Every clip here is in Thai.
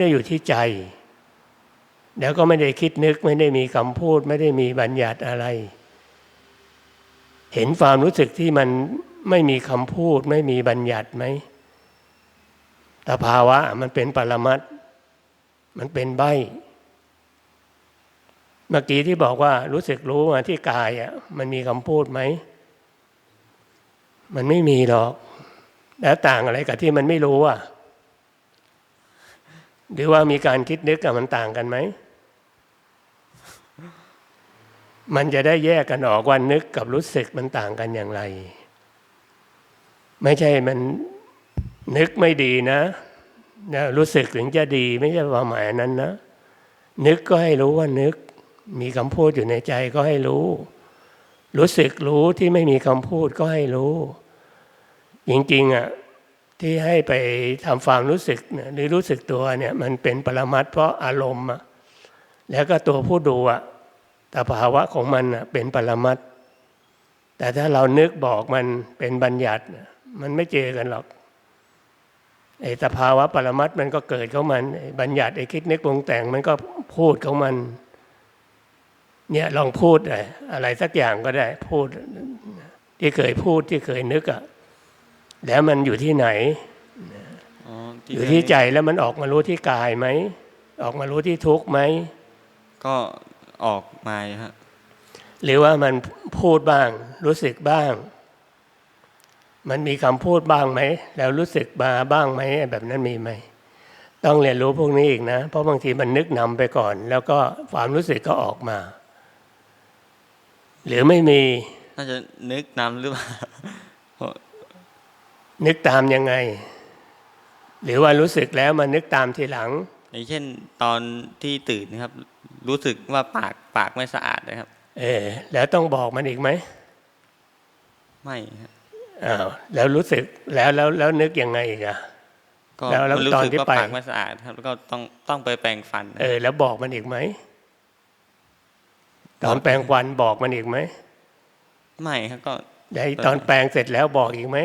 ได้อยู่ที่ใจ แล้วก็ไม่ได้คิดนึกไม่ได้มีคำพูด ไม่ได้มีบัญญัติอะไร เห็นความรู้สึกที่มันไม่มีคำพูด ไม่มีบัญญัติไหมแต่ภาวะมันเป็นปรมัตมันเป็นใบเมื่อกี้ที่บอกว่ารู้สึกรู้มาที่กายอะมันมีคำพูดไหม มันไม่มีหรอก แล้วต่างอะไรกับที่มันไม่รู้อะ หรือว่ามีการคิดนึกกับมันต่างกันไหม มันจะได้แยกกันออกว่านึกกับรู้สึกมันต่างกันอย่างไร ไม่ใช่มันนึกไม่ดีนะนะรู้สึกถึงจะดีไม่ใช่ความหมายนั้นนะ นึกก็ให้รู้ว่านึก มีคำพูดอยู่ในใจก็ให้รู้ รู้สึกรู้ที่ไม่มีคำพูดก็ให้รู้ จริงๆอะ ที่ให้ไปทำความรู้สึกหรือรู้สึกตัวเนี่ยมันเป็นปรมัตเพราะอารมณ์แล้วก็ตัวผู้ดูอะแต่ภาวะของมันอะเป็นปรมัตแต่ถ้าเรานึกบอกมันเป็นบัญญัติ มันไม่เจอกันหรอกไอ้สภาวะปรมัตมันก็เกิดของมันไอ้บัญญัติไอ้คิดนึกปรุงแต่งมันก็พูดของมัน เนี่ยลองพูดอะไรสักอย่างก็ได้พูดที่เคยพูดที่เคยนึกอะ แล้วมันอยู่ที่ไหนอ๋ออยู่ที่ใจแล้วมันออกมารู้ที่กายไหมออกมารู้ที่ทุกข์ไหมก็ออกมาฮะหรือว่ามันพูดบ้าง รู้สึกบ้าง มันมีคำพูดบ้างไหมแล้วรู้สึกมาบ้างไหมแบบนั้นมีไหมต้องเรียนรู้พวกนี้อีกนะ เพราะบางทีมันนึกนำไปก่อน แล้วก็ความรู้สึกก็ออกมา หรือไม่มีน่าจะนึกนำหรือเปล่า นึกตามยังไง หรือว่ารู้สึกแล้วมันนึกตามทีหลัง อย่างเช่นตอนที่ตื่นนะครับ รู้สึกว่าปากปากไม่สะอาดนะครับ เออแล้วต้องบอกมันอีกไหมไม่ฮะอ้าวแล้วรู้สึกแล้วแล้วแล้วนึกยังไงอีกอะก็แล้วแล้วมันรู้ตอนสึกที่ว่าไปปากไม่สะอาดครับแล้วก็ต้องต้องไปแปรงฟัน เออ แล้วบอกมันอีกไหมตอนแปลงฟันบอกมันอีกไหมไม่ครับก็แล้วตอนแปลงเสร็จแล้วบอกอีกไหม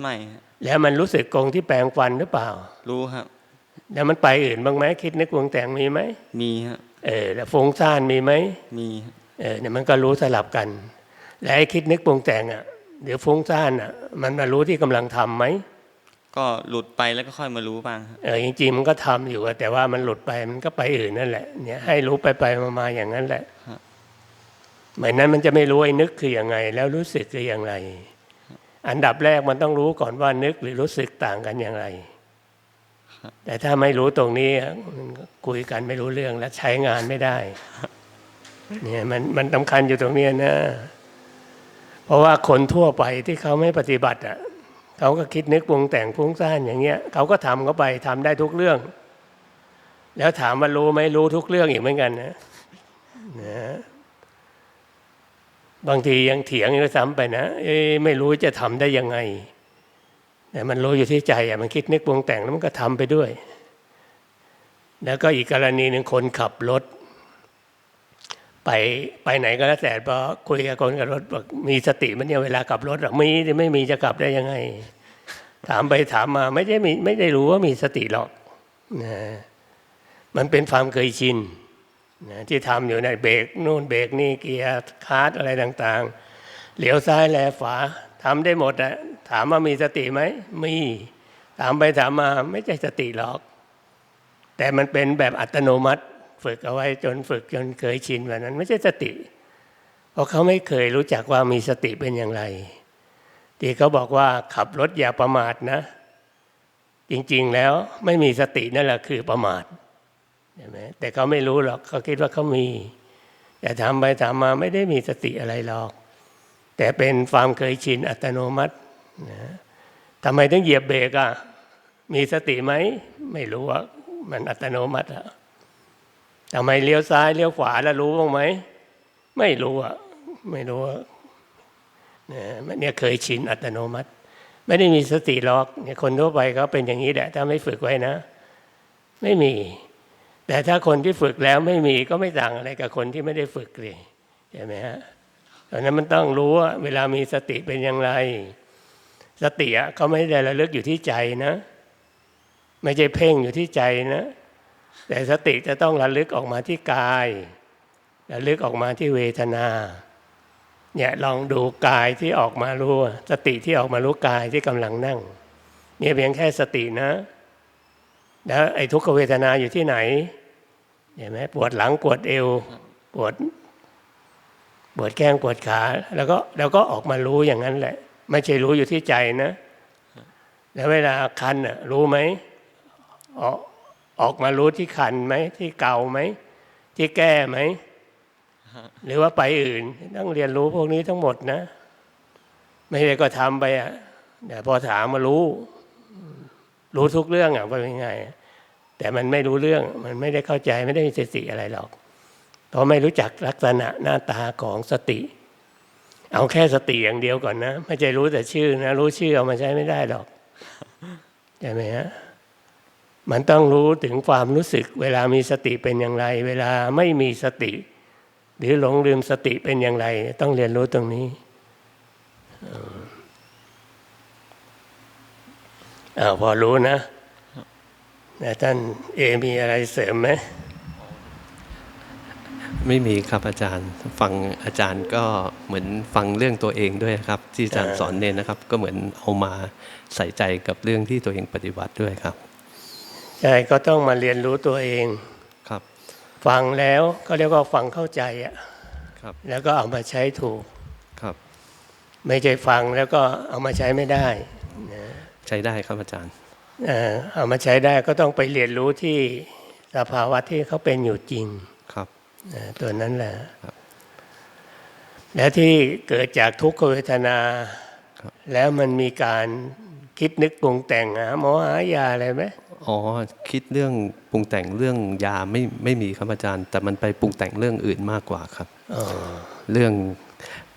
ไม่ฮะแล้วมันรู้สึกกงที่แปลงฟันหรือเปล่า รู้ครับ แล้วมันไปอื่นบ้างไหมคิดนึกวงแต่งมีไหมมีฮะเออแล้วฟุ้งซ่านมีไหมมีฮะเออเนี่ยมันก็รู้สลับกัน แล้วไอ้คิดนึกปรุงแต่งอะเดี๋ยวฟุ้งซ่านอะ มันมารู้ที่กำลังทำไหมก็หลุดไปแล้วก็ค่อยมารู้บ้างครับเออจริงๆมันก็ทำอยู่อะแต่ว่ามันหลุดไปมันก็ไปอื่นนั่นแหละ เนี่ยให้รู้ไปไปๆมาๆอย่างนั้นแหละเหมือนนั้นมันจะไม่รู้ไอ้นึกคือยังไง แล้วรู้สึกคืออย่างไร อันดับแรกมันต้องรู้ก่อนว่านึกหรือรู้สึกต่างกันอย่างไร แต่ถ้าไม่รู้ตรงนี้มันก็คุยกันไม่รู้เรื่องและใช้งานไม่ได้เนี่ยมันมันสำคัญอยู่ตรงเนี้ยนะเพราะว่าคนทั่วไปที่เขาไม่ปฏิบัติอะเขาก็คิดนึกปรุงแต่งฟุ้งซ่านอย่างเงี้ยเขาก็ทำเข้าไปทำได้ทุกเรื่อง แล้วถามว่ารู้ไหมรู้ทุกเรื่องอีกเหมือนกันนะนะ บางทียังเถียงอยู่ซ้ำไปนะเอ๊ะไม่รู้จะทำได้ยังไง แต่มันรู้อยู่ที่ใจอะมันคิดนึกปรุงแต่งแล้วมันก็ทำไปด้วย แล้วก็อีกกรณีหนึ่งคนขับรถ ไปไปไหนก็แล้วแต่พอคุยกับคนขับรถบอกมีสติมันเนี่ยเวลาขับรถหรอกมีไม่มีจะขับได้ยังไง ถามไปถามมาไม่ได้มีไม่ได้รู้ว่ามีสติหรอกนะมันเป็นความเคยชิน นะที่ทำอยู่ในเบรกนู่นเบรกนี่เกียร์คาร์ดอะไรต่างๆ เหลียวซ้ายแลขวาทำได้หมดอะถามว่ามีสติไหมมีถามไปถามมาไม่ใช่สติหรอก แต่มันเป็นแบบอัตโนมัติ ฝึกเอาไว้จนฝึกจนเคยชินแบบนั้น ไม่ใช่สติ เพราะเขาไม่เคยรู้จักว่ามีสติเป็นอย่างไร ที่เขาบอกว่าขับรถอย่าประมาทนะ จริงๆแล้วไม่มีสตินั่นแหละคือประมาท ใช่ไหมแต่เขาไม่รู้หรอกเขาคิดว่าเขามี แต่ถามไปถามมาไม่ได้มีสติอะไรหรอก แต่เป็นความเคยชินอัตโนมัตินะทำไมต้องเหยียบเบรกอะมีสติไหมไม่รู้ว่ามันอัตโนมัติอะทำไมเลี้ยวซ้ายเลี้ยวขวาแล้วรู้บ้างไหมไม่รู้อะไม่รู้อะเนี่ยเนี่ยเคยชินอัตโนมัติ ไม่ได้มีสติหรอกเนี่ยคนทั่วไปเขาเป็นอย่างนี้แหละ ถ้าไม่ฝึกไว้นะ ไม่มี แต่ถ้าคนที่ฝึกแล้วไม่มีก็ไม่ต่างอะไรกับคนที่ไม่ได้ฝึกเลยใช่ไหมฮะเพราะนั้นมันต้องรู้ว่าเวลามีสติเป็นอย่างไร สติอะเขาไม่ได้ระลึกอยู่ที่ใจนะ ไม่ใช่เพ่งอยู่ที่ใจนะ แต่สติจะต้องระลึกออกมาที่กายระลึกออกมาที่เวทนาเนี่ยลองดูกายที่ออกมารู้สติที่ออกมารู้กายที่กำลังนั่งเนี่ยเพียงแค่สตินะ แล้วไอ้ทุกขเวทนาอยู่ที่ไหน เห็นไหมปวดหลังปวดเอว ปวด ปวดแข้งปวดขา แล้วก็แล้วก็ออกมารู้อย่างนั้นแหละ ไม่ใช่รู้อยู่ที่ใจนะ แล้วเวลาคันอะรู้ไหมออกออกมารู้ที่คันไหมที่เก่าไหมที่แก้ไหมหรือว่าไปอื่น ต้องเรียนรู้พวกนี้ทั้งหมดนะ ไม่ได้ก็ทำไปอะเดี๋ยวพอถามมารู้ รู้ทุกเรื่องอะว่าเป็นไง แต่มันไม่รู้เรื่องมันไม่ได้เข้าใจไม่ได้มีสติอะไรหรอกเพราะไม่รู้จักลักษณะหน้าตาของสติ เอาแค่สติอย่างเดียวก่อนนะไม่ใช่รู้แต่ชื่อนะรู้ชื่อเอามาใช้ไม่ได้หรอกใช่ไหมฮะมันต้องรู้ถึงความรู้สึก เวลามีสติเป็นอย่างไร เวลาไม่มีสติ หรือหลงลืมสติเป็นอย่างไร ต้องเรียนรู้ตรงนี้อ้าพอรู้นะ นะท่านเอมีอะไรเสริมไหมไม่มีครับอาจารย์ ฟังอาจารย์ก็เหมือนฟังเรื่องตัวเองด้วยครับ ที่อาจารย์อ่าสอนเนนนะครับ ก็เหมือนเอามาใส่ใจกับเรื่องที่ตัวเองปฏิบัติด้วยครับใช่ก็ต้องมาเรียนรู้ตัวเองครับ ฟังแล้วก็เรียกว่าฟังเข้าใจอะครับ แล้วก็เอามาใช้ถูกครับ ไม่ใช่ฟังแล้วก็เอามาใช้ไม่ได้นะใช้ได้ครับอาจารย์ เอ่อเอามาใช้ได้ก็ต้องไปเรียนรู้ที่สภาวะที่เขาเป็นอยู่จริงครับนะตัวนั้นแหละครับและที่เกิดจากทุกขเวทนาครับแล้วมันมีการคิดนึกปรุงแต่งหาหมอหายาอะไรไหมอ๋อคิดเรื่องปรุงแต่งเรื่องยาไม่ไม่มีครับอาจารย์ แต่มันไปปรุงแต่งเรื่องอื่นมากกว่าครับอ๋อเรื่อง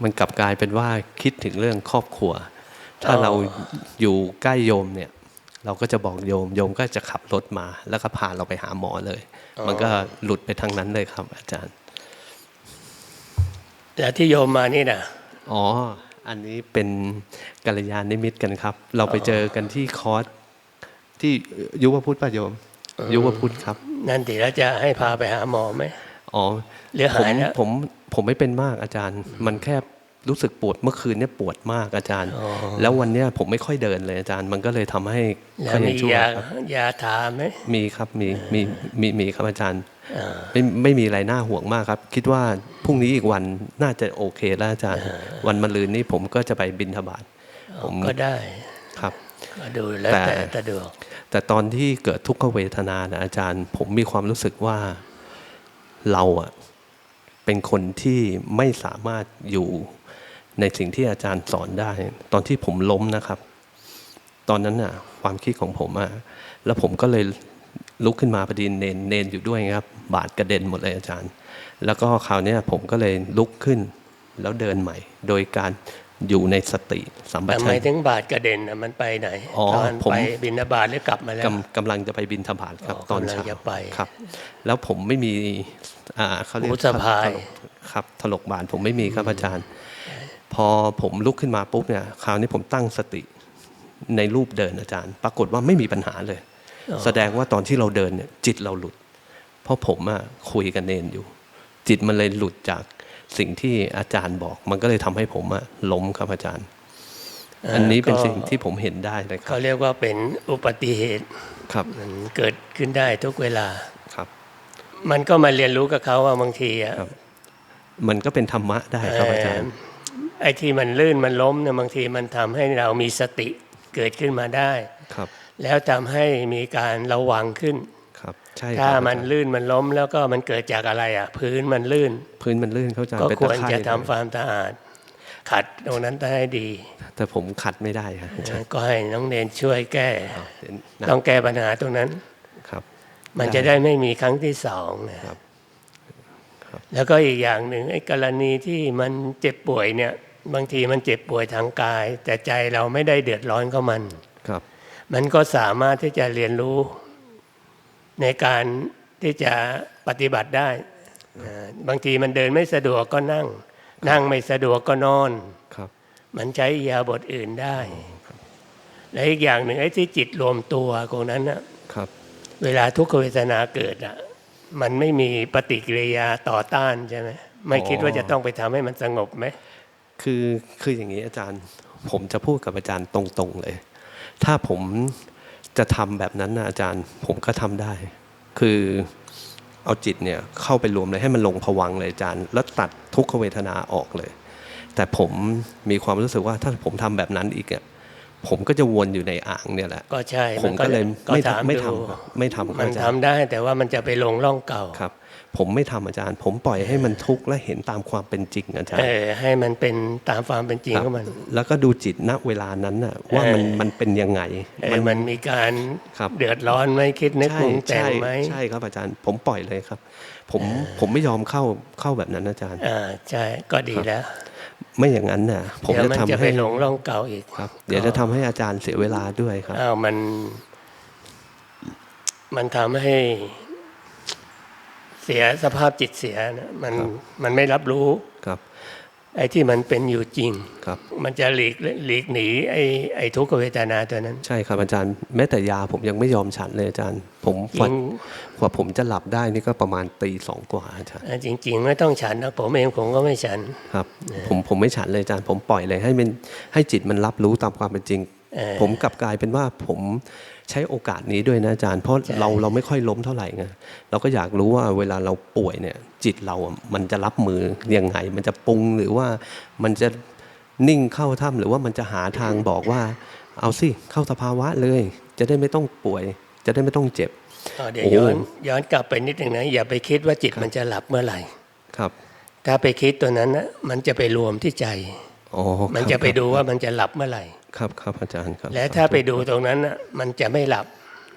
มันกลับกลายเป็นว่าคิดถึงเรื่องครอบครัว ถ้าอ๋อเราอยู่ใกล้โยมเนี่ย เราก็จะบอกโยมโยมก็จะขับรถมา แล้วก็พาเราไปหาหมอเลย มันก็หลุดไปทางนั้นเลยครับ อาจารย์ แต่ที่โยมมานี่นะอ๋อ อันนี้เป็นกัลยาณมิตรกันครับ เราไปเจอกันที่คอร์สที่ยุวพุทธป่ะโยม ยุวพุทธครับ นั่นทีแล้วจะให้พาไปหาหมอไหมอ๋อหรือผมหายแล้วผมผมไม่เป็นมากอาจารย์ มันแค่ รู้สึกปวดเมื่อคืนเนี่ยปวดมากอาจารย์อ๋อแล้ววันเนี้ยผมไม่ค่อยเดินเลยอาจารย์ มันก็เลยทำให้แล้ค่วอยยัมีงชั่วยาครับยาทาไหมมีครับมีมีมีมีครับอาจารย์อ่าไม่ไม่มีอะไรน่าห่วงมากครับ คิดว่าพรุ่งนี้อีกวันน่าจะโอเคแล้วอาจารย์ วันมะรืนนี้ผมก็จะไปบินทบาทผมก็ได้ครับก็ดูแล้วแต่แต่สะดวกแต่ตอนที่เกิดทุกขเวทนานะอาจารย์ ผมมีความรู้สึกว่าเราอะเป็นคนที่ไม่สามารถอยู่ ในสิ่งที่อาจารย์สอนได้ ตอนที่ผมล้มนะครับ ตอนนั้นน่ะ ความคิดของผมอะแล้วผมก็เลยลุกขึ้นมาพอดีเนนเนนอยู่ด้วยไงครับ บาดกระเด็นหมดเลยอาจารย์ แล้วก็คราวเนี้ยผมก็เลยลุกขึ้นแล้วเดินใหม่ โดยการอยู่ในสติสัมปทำชัไมญญะถึงบาดกระเด็นน่ะมันไปไหนอ๋อตอนผมไปบินบาตหรือกลับมาแล้วกำกำลังจะไปบินธบาตครับอ๋อตอนกำลังเช้าจะไปครับ แล้วผมไม่มีอ่าเขาเรียกหูสะพายถลกครับถลกบานผมไม่มีครับอาจารย์ พอผมลุกขึ้นมาปุ๊บเนี่ยคราวนี้ผมตั้งสติในรูปเดินอาจารย์ ปรากฏว่าไม่มีปัญหาเลย แสดงว่าตอนที่เราเดินเนี่ยจิตเราหลุด เพราะผมอะคุยกับเนนอยู่ จิตมันเลยหลุดจากสิ่งที่อาจารย์บอก มันก็เลยทำให้ผมอะล้มครับอาจารย์ อันนี้เป็นสิ่งที่ผมเห็นได้เลยครัเขาบเรียกว่าเป็นอุบัติเหตุครับมันเกิดขึ้นได้ทุกเวลาครับ มันก็มาเรียนรู้กับเขาว่าบางทีอะครับมันก็เป็นธรรมะได้ครับอาจารย์เไอ้ที่มันลื่นมันล้มเนี่ยบางทีมันทำให้เรามีสติเกิดขึ้นมาได้ครับ แล้วทำให้มีการระวังขึ้นครับใช่ครับถ้ามันอจรย์ลื่นมันล้มแล้วก็มันเกิดจากอะไรอะ พื้นมันลื่น พื้นมันลื่นเข้าใจก็เป็นควรตไคร่จะทำเลยความสะอาด ขัดตรงนั้นให้ดี แต่ผมขัดไม่ได้ครับอาจารย์ก็ให้น้องเนนช่วยแก้เดี๋ยวนะต้องแก้ปัญหาตรงนั้นครับ มันได้จะได้ไม่มีครั้งที่สองนะครับครับแล้วก็อีกอย่างหนึ่งไอ้กรณีที่มันเจ็บป่วยเนี่ย บางทีมันเจ็บป่วยทางกาย แต่ใจเราไม่ได้เดือดร้อนกับมันครับ มันก็สามารถที่จะเรียนรู้ในการที่จะปฏิบัติได้อ่าบางทีมันเดินไม่สะดวกก็นั่ง นั่งไม่สะดวกก็นอนครับ มันใช้อิริยาบทอื่นได้ และอีกอย่างหนึ่งไอ้ที่จิตรวมตัวตรงนั้นนะครับ เวลาทุกขเวทนาเกิดอะมันไม่มีปฏิกิริยาต่อต้านใช่ไหมไม่คิดว่าจะต้องไปทำให้มันสงบไหม คือคืออย่างนี้อาจารย์ ผมจะพูดกับอาจารย์ตรงๆเลย ถ้าผมจะทำแบบนั้นนะอาจารย์ ผมก็ทำได้ คือเอาจิตเนี่ยเข้าไปรวมเลยให้มันลงผวังค์เลยอาจารย์ แล้วตัดทุกขเวทนาออกเลย แต่ผมมีความรู้สึกว่าถ้าผมทำแบบนั้นอีกอะผมก็จะวนอยู่ในอ่างเนี่ยแหละ ก็ใช่ ผมก็เลยก็ไม่ถามทำไม่ดูทำครับไม่ทำครับมันอาจารทำย์ได้แต่ว่ามันจะไปลงร่องเก่าครับ ผมไม่ทำอาจารย์ ผมปล่อยให้มันทุกข์และเห็นตามความเป็นจริงอาจารเอย์อให้มันเป็นตามความเป็นจริงครับของมัน แล้วก็ดูจิตณเวลานั้นน่ะว่ามันเออมันเป็นยังไงเออมันมีการครับเดือดร้อนไหมคิดนึกปรุงแต่งใช่ไหมใช่ครับอาจารย์ ผมปล่อยเลยครับ ผมผมไม่ยอมเข้าเข้าแบบนั้นอาจารย์อ่าใช่ก็ดีแล้วไม่อย่างนั้นน่ะ ผมเดี๋ยวจะมันทำจะไปให้หลงร่องเก่าอีกครับ เดี๋ยวจะทำให้อาจารย์เสียเวลาด้วยครับอ้าวมัน มันทำให้ เสียสภาพจิตเสียนะมันครับมันไม่รับรู้ครับ ไอ้ที่มันเป็นอยู่จริงครับ มันจะหลีกหลีกหนีไอ้ไอ้ทุกขเวทนาตัวนั้น ใช่ครับอาจารย์แม้แต่ยาผมยังไม่ยอมฉันเลยอาจารย์ ผมกจริว่างกว่าผมจะหลับได้นี่ก็ประมาณตีสองกว่าอาจารย์อ่าจริง ๆ ไม่ต้องฉันนะผมเองผมก็ไม่ฉันครับ ผมผมไม่ฉันเลยอาจารย์ผมปล่อยเลยให้มันให้จิตมันรับรู้ตามความเป็นจริงเออ ผมกลับกลายเป็นว่าผมใช้โอกาสนี้ด้วยนะอาจารย์เพราะใช่เราเราไม่ค่อยล้มเท่าไหร่ไงเราก็อยากรู้ว่าเวลาเราป่วยเนี่ย จิตเราอะมันจะรับมือยังไง มันจะปรุงหรือว่ามันจะนิ่งเข้าถ้ำหรือว่ามันจะหาทางบอกว่า เอาสิเข้าสภาวะเลย จะได้ไม่ต้องป่วย จะได้ไม่ต้องเจ็บอ่าเดี๋ยวโอ้ย้อนย้อนกลับไปนิดหนึ่งนะอย่าไปคิดว่าจิตมันจะหลับเมื่อไหร่ครับ ถ้าไปคิดตัวนั้นนะมันจะไปรวมที่ใจอ๋อ มันครับจะไปดูว่ามันจะหลับเมื่อไหร่ ครับครับอาจารย์ครับ และถ้าไปดูตรงนั้นน่ะมันจะไม่หลับ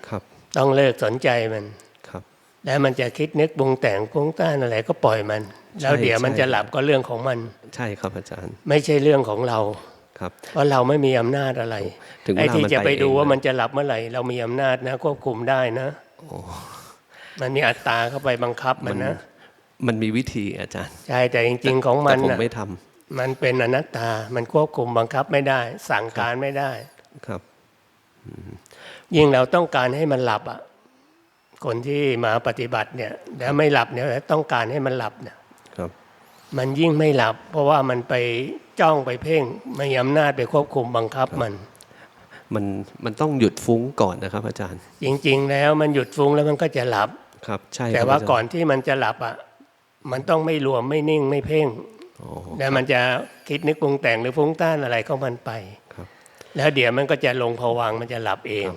ครับ ต้องเลิกสนใจมันครับ แล้วมันจะคิดนึกปรุงแต่งปรุงต้านอะไรก็ปล่อยมัน แล้วเดี๋ยวมันใช่จะหลับก็เรื่องของมัน ใช่ครับอาจารย์ ไม่ใช่เรื่องของเราครับเพราะเราไม่มีอำนาจอะไรถึงเวไอ้ลาที่มันจะไปไปดูเองว่านะมันจะหลับเมื่อไหร่ เรามีอำนาจนะควบคุมได้นะมันมีอัตตราเข้าไปบังคับมันนะ มันมีวิธีอาจารย์ใช่แต่จริง ๆ ของมัแต่นผมน่ะไม่ทำ มันเป็นอนัตตา มันควบคุมบังคับไม่ได้ สั่งการไม่ได้ครับ ยิ่งเราต้องการให้มันหลับอะ คนที่มาปฏิบัติเนี่ยแล้วไม่หลับเนี่ยต้องการให้มันหลับเนี่ยครับ มันยิ่งไม่หลับ เพราะว่ามันไปจ้องไปเพ่งไม่มีอำนาจไปควบคุมบังคับมัน มันมันต้องหยุดฟุ้งก่อนนะครับ อาจารย์ จริง ๆ แล้วมันหยุดฟุ้งแล้วมันก็จะหลับครับ ใช่แต่ครับว่าจรย์ก่อนที่มันจะหลับอะมันต้องไม่รวมไม่นิ่งไม่เพ่งอ๋อ แล้วมันจะคิดนึกปรุงแต่งหรือฟุ้งต้านอะไรของมันไปครับแล้วเดี๋ยวมันก็จะลงผวังค์มันจะหลับเอง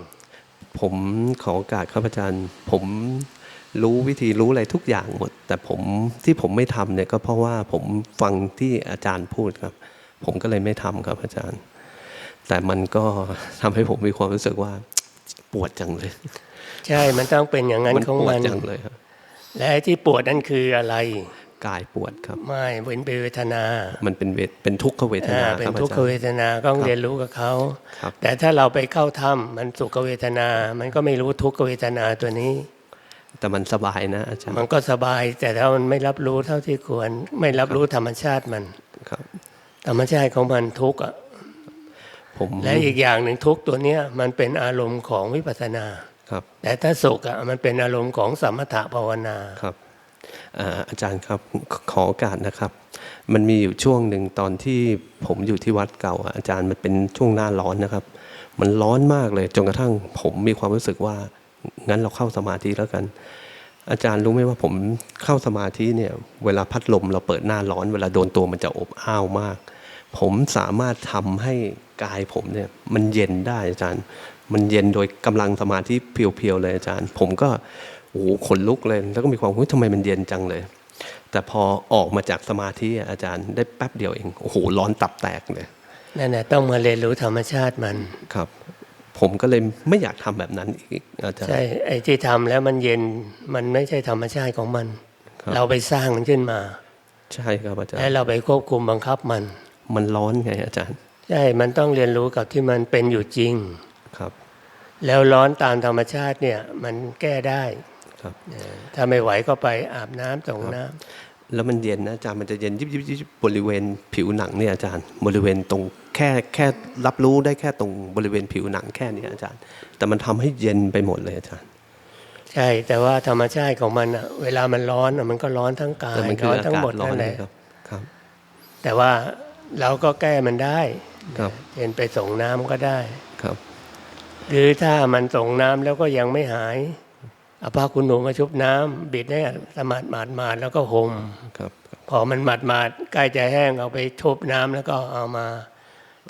ผมขอโอกาสครับอาจารย์ ผมรู้วิธีรู้อะไรทุกอย่างหมด แต่ผมที่ผมไม่ทำเนี่ยก็เพราะว่าผมฟังที่อาจารย์พูดครับ ผมก็เลยไม่ทำครับอาจารย์ แต่มันก็ทำให้ผมมีความรู้สึกว่าปวดจังเลย ใช่ มันต้องเป็นอย่างนั้นมันของปวดมันจังเลยครับ และไอ้ที่ปวดนั่นคืออะไร กายปวดครับ ไม่เป็นเวทนา มันเป็นเวทเป็นทุกขเวทอ่านาเป็คนรับอาทุกจาขรเวย์ทนาก็ต้องครับเรียนรู้กับเขาครับแต่ถ้าเราไปเข้าถ้ำมันสุขเวทนา มันก็ไม่รู้ทุกขเวทนาตัวนี้ แต่มันสบายนะอาจารย์มันก็สบาย แต่ถ้ามันไม่รับรู้เท่าที่ควร ไม่รับรู้ธรรมชาติมันครับ ธรรมชาติของมันทุกข์อะผมและอีกอย่างหนึ่งทุกข์ตัวเนี้ยมันเป็นอารมณ์ของวิปัสสนาครับ แต่ถ้าสุขอะมันเป็นอารมณ์ของสมถะภาวนาครับ อาจารย์ครับขอโอกาสนะครับ มันมีอยู่ช่วงหนึ่งตอนที่ผมอยู่ที่วัดเก่าอะอาจารย์มันเป็นช่วงหน้าร้อนนะครับ มันร้อนมากเลยจนกระทั่งผมมีความรู้สึกว่างั้นเราเข้าสมาธิแล้วกัน อาจารย์รู้ไหมว่าผมเข้าสมาธิเนี่ย เวลาพัดลมเราเปิดหน้าร้อน เวลาโดนตัวมันจะอบอ้าวมาก ผมสามารถทำให้กายผมเนี่ยมันเย็นได้อาจารย์ มันเย็นโดยกำลังสมาธิเพียวๆเลยอาจารย์ ผมก็ โอ้โหขนลุกเลย แล้วก็มีความเฮ้ยทำไมมันเย็นจังเลย แต่พอออกมาจากสมาธิอะอาจารย์ได้แป๊บเดียวเองโอ้โหร้อนตับแตกเลยนั่นแหละต้องมาเรียนรู้ธรรมชาติมันครับ ผมก็เลยไม่อยากทำแบบนั้นอีกอาจารย์ใช่ไอ้ที่ทำแล้วมันเย็นมันไม่ใช่ธรรมชาติของมันครับเราไปสร้างมันขึ้นมา ใช่ครับอาจารและย์เราไปควบคุมบังคับมัน มันร้อนไงอาจารย์ ใช่ มันต้องเรียนรู้กับที่มันเป็นอยู่จริงครับ แล้วร้อนตามธรรมชาติเนี่ยมันแก้ได้ ครับเออถ้าไม่ไหวก็ไปอาบน้ำส่งน้ำแล้วมันเย็นนะอาจารย์มันจะเย็นยิบยิบยิบยิบบริเวณผิวหนังเนี่ยอาจารย์ บริเวณตรงแค่แค่รับรู้ได้แค่ตรงบริเวณผิวหนังแค่นี้อาจารย์ แต่มันทำให้เย็นไปหมดเลยอาจารย์ใช่แต่ว่าธรรมชาติของมันอะเวลามันร้อนอะมันก็ร้อนทั้งกายแต่มันคือร้อนอาทั้งกาศหมดร้อนั่นนแหเลละยครับครับ แต่ว่าเราก็แก้มันได้ครับเช่นไปส่งน้ำก็ได้ครับ หรือถ้ามันส่งน้ำแล้วก็ยังไม่หาย เอาผ้าคุณหนูมาชุบน้ำบิดให้สมาดหมาดหมาดแล้วก็ห่มครับ พอมันหมาดหมาดใกล้จะแห้งเอาไปชุบน้ำแล้วก็เอามา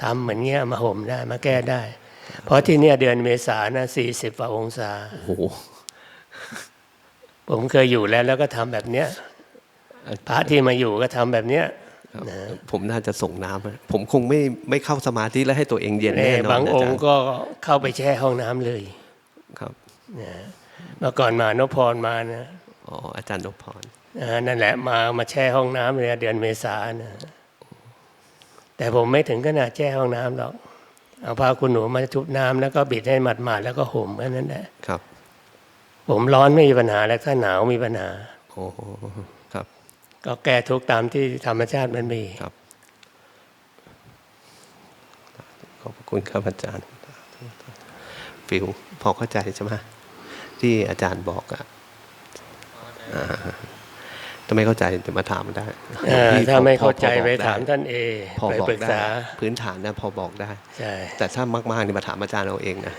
ทำเหมือนเงี้ยมาห่มได้มาแก้ได้ เพราะที่เนี่ยเดือนเมษานะสี่สิบกว่าองศาโอ้โหผมเคยอยู่แล้วแล้วก็ทำแบบเนี้ยพระที่มาอยู่ก็ทำแบบเนี้ยครับนะผมน่าจะส่งน้ำอะผมคงไม่ไม่เข้าสมาธิแล้วให้ตัวเองเย็นเอ่แน่อนอนบางอาองจารค์ย์ก็เข้าไปแช่ห้องน้ำเลยครับนะ เมื่อก่อนมานพพรมานะอ๋ออาจารย์นพพรอ่านั่นแหละมามาแช่ห้องน้ำเลยเดือนเมษานะแต่ผมไม่ถึงขนาดแช่ห้องน้ำหรอกเอาผ้าคุณหนูมาชุบน้ำแล้วก็บิดให้หมาดๆแล้วก็ห่มแค่นั้นแหละครับ ผมร้อนไม่มีปัญหาแล้วถ้าหนาวมีปัญหาโอ้โหครับ ก็แก้ทุกข์ตามที่ธรรมชาติมันมีครับขอบพระคุณครับอาจารย์ฟิวพอเข้าใจใช่ไหม ที่อาจารย์บอกอะอ่าถ้าไม่เข้าใจจะมาถามได้เอ่อพี่ถ้าไม่พอเข้าใจพอบอกไปด้ถามท่านเอพอไปบอกปรึกได้ษาพื้นฐานนะพอบอกได้ใช่แต่ถ้ามากๆนี่มาถามอาจารย์เอาเองนะ